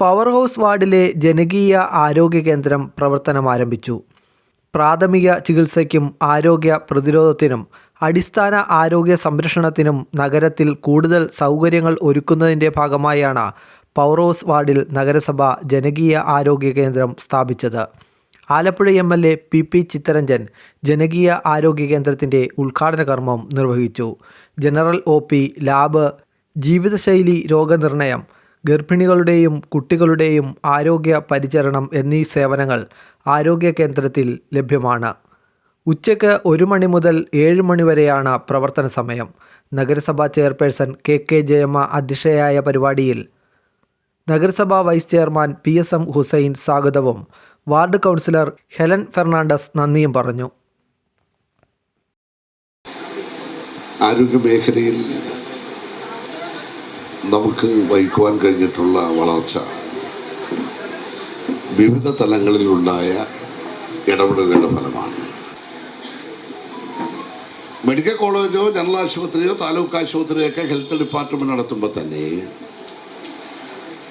Power house വാർഡിലെ ജനകീയ ആരോഗ്യ കേന്ദ്രം പ്രവർത്തനം ആരംഭിച്ചു. പ്രാഥമിക ചികിത്സയ്ക്കും ആരോഗ്യ പ്രതിരോധത്തിനും അടിസ്ഥാന ആരോഗ്യ സംരക്ഷണത്തിനും നഗരത്തിൽ കൂടുതൽ സൗകര്യങ്ങൾ ഒരുക്കുന്നതിന്റെ ഭാഗമായാണ് പവർ ഹൗസ് വാർഡിൽ നഗരസഭ ജനകീയ ആരോഗ്യ കേന്ദ്രം സ്ഥാപിച്ചത്. Alappuzha M L A P P Chitharanjan ജനകീയ ആരോഗ്യ കേന്ദ്രത്തിന്റെ ഉദ്ഘാടന കർമ്മം നിർവഹിച്ചു. ജനറൽ ഒ പി ലാബ് ജീവിതശൈലി രോഗനിർണയം ഗർഭിണികളുടെയും കുട്ടികളുടെയും ആരോഗ്യ പരിചരണം എന്നീ സേവനങ്ങൾ ആരോഗ്യ കേന്ദ്രത്തിൽ ലഭ്യമാണ്. ഉച്ചയ്ക്ക് ഒരു മണി മുതൽ ഏഴ് മണി വരെയാണ് പ്രവർത്തന സമയം. നഗരസഭാ ചെയർപേഴ്സൺ കെ കെ ജയമ്മ അധ്യക്ഷയായ പരിപാടിയിൽ നഗരസഭാ vice chairman P S M Hussain സ്വാഗതവും വാർഡ് കൗൺസിലർ ഹെലൻ ഫെർണാണ്ടസ് നന്ദിയും പറഞ്ഞു. ആരോഗ്യ മേഖലയിൽ നമുക്ക് വഹിക്കുവാൻ കഴിഞ്ഞിട്ടുള്ള വളർച്ച. വിവിധ തലങ്ങളിലുണ്ടായ ഇടപെടലുകളുടെ ഫലമാണ്. മെഡിക്കൽ കോളേജോ ജനറൽ ആശുപത്രിയോ താലൂക്ക് ആശുപത്രിയോ ഒക്കെ ഹെൽത്ത് ഡിപ്പാർട്ട്മെന്റ് നടത്തുമ്പോൾ തന്നെ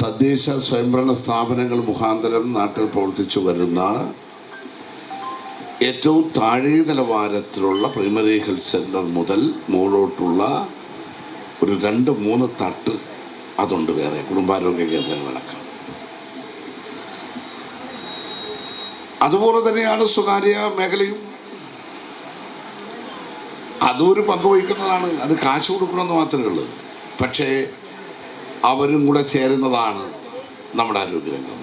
തദ്ദേശ സ്വയംഭരണ സ്ഥാപനങ്ങൾ മുഖാന്തരം നാട്ടിൽ പ്രവർത്തിച്ചു വരുന്ന ഏറ്റവും താഴെ നിലവാരത്തിലുള്ള പ്രൈമറി ഹെൽത്ത് സെന്റർ മുതൽ മുകളോട്ടുള്ള ഒരു രണ്ട് മൂന്ന് തട്ട് അതുണ്ട് വേറെ. കുടുംബാരോഗ്യ കേന്ദ്രങ്ങളടക്കം അതുപോലെ തന്നെയാണ് സ്വകാര്യ മേഖലയും. അതൊരു ഒരു പങ്ക് വഹിക്കുന്നതാണ്. അത് കാശ് കൊടുക്കണമെന്ന് മാത്രമേ ഉള്ളൂ. പക്ഷേ അവരും കൂടെ ചേരുന്നതാണ് നമ്മുടെ ആരോഗ്യരംഗം.